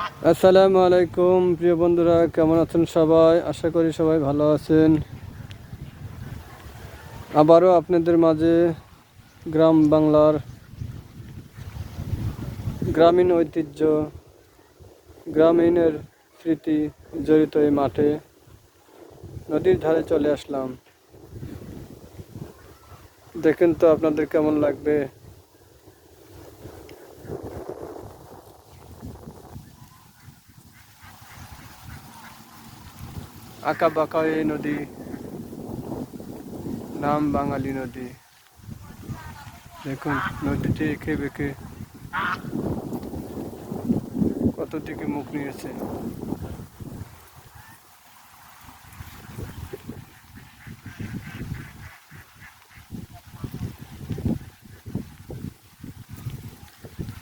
আসসালামু আলাইকুম, প্রিয় বন্ধুরা, কেমন আছেন সবাই? আশা করি সবাই ভালো আছেন। আবারও আপনাদের মাঝে গ্রাম বাংলার গ্রামীণ ঐতিহ্য, গ্রামীণের স্মৃতি জড়িত এই মাঠে নদীর ধারে চলে আসলাম। দেখেন তো আপনাদের কেমন লাগবে। আঁকা বাঁকা এই নদী নাম বাঙালি নদী দেখুন নদীটি এঁকে বেঁকে কত দিকে মুখ নিয়েছে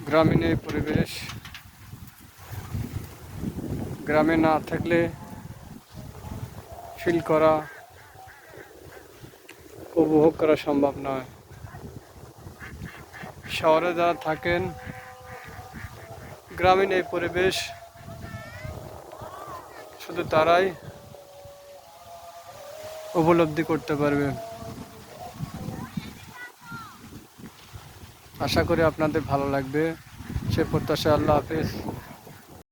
গ্রামীণ এই পরিবেশ গ্রামে না থাকলে ফিল করা, উপভোগ করা সম্ভব নয়। শহরে যারা থাকেন, গ্রামীণ এই পরিবেশ, শুধু তারাই উপলব্ধি করতে পারবে। আশা করি আপনাদের ভালো লাগবে। সে প্রত্যাশা আল্লাহ হাফিজ।